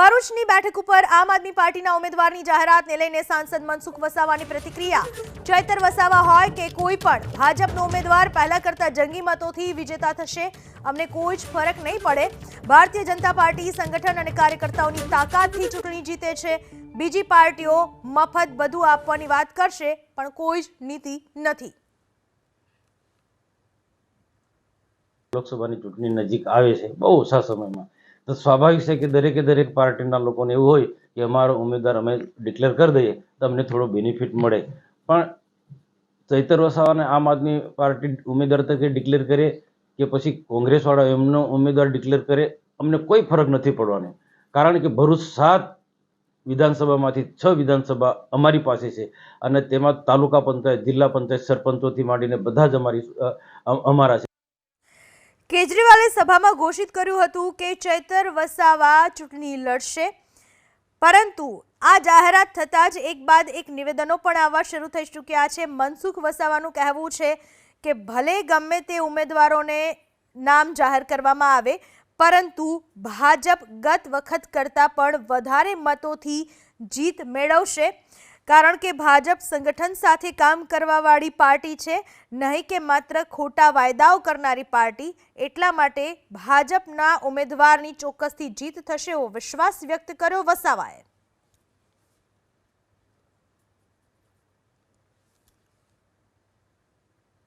ભરૂચની બેઠક ઉપર આમ આદમી પાર્ટીના ઉમેદવારની જાહેરાતને લઈને સાંસદ મનસુખ વસાવાની પ્રતિક્રિયા. ચૈતર વસાવા હોય કે કોઈ પણ, ભાજપનો ઉમેદવાર પહેલા કરતા જંગી મતોથી વિજેતા થશે. અમને કોઈ જ ફરક નહીં પડે. ભારતીય જનતા પાર્ટી સંગઠન અને કાર્યકર્તાઓની તાકાતથી ચૂંટણી જીતે છે. બીજી પાર્ટીઓ મફત બધું આપવાની વાત કરશે, પણ કોઈ જ નીતિ નથી. લોકસભાની ચૂંટણી નજીક આવે છે બહુ ઓછા સમયમાં. તો સ્વાભાવિક છે કે દરેકે દરેક પાર્ટીના લોકોને એવું હોય કે અમારો ઉમેદવાર અમે ડિક્લેર કરી દઈએ, તો અમને થોડો બેનિફિટ મળે. પણ ચૈતર વસાવાને આમ આદમી પાર્ટી ઉમેદવાર તરીકે ડિક્લેર કરે કે પછી કોંગ્રેસવાળા એમનો ઉમેદવાર ડિક્લેર કરે, અમને કોઈ ફરક નથી પડવાનો. કારણ કે ભરૂચ સાત વિધાનસભામાંથી છ વિધાનસભા અમારી પાસે છે અને તેમાં તાલુકા પંચાયત, જિલ્લા પંચાયત સરપંચોથી માંડીને બધા જ અમારી અમારા છે. કેજરીવાલે સભામાં ઘોષિત કર્યું હતું કે ચૈતર વસાવા ચૂંટણી લડશે. પરંતુ આ જાહેરાત થતાં જ એક બાદ એક નિવેદનો પણ આવવા શરૂ થઈ ચૂક્યા છે. મનસુખ વસાવાનું કહેવું છે કે ભલે ગમે તે ઉમેદવારોને નામ જાહેર કરવામાં આવે, પરંતુ ભાજપ ગત વખત કરતાં પણ વધારે મતોથી જીત મેળવશે. કારણ કે ભાજપ સંગઠન સાથે કામ કરવાવાળી પાર્ટી છે. નહીં કે માત્ર ખોટા વાયદાઓ કરનારી પાર્ટી. એટલા માટે ભાજપના ઉમેદવારની ચોક્કસથી જીત થશે એવો વિશ્વાસ વ્યક્ત કર્યો વસાવાએ.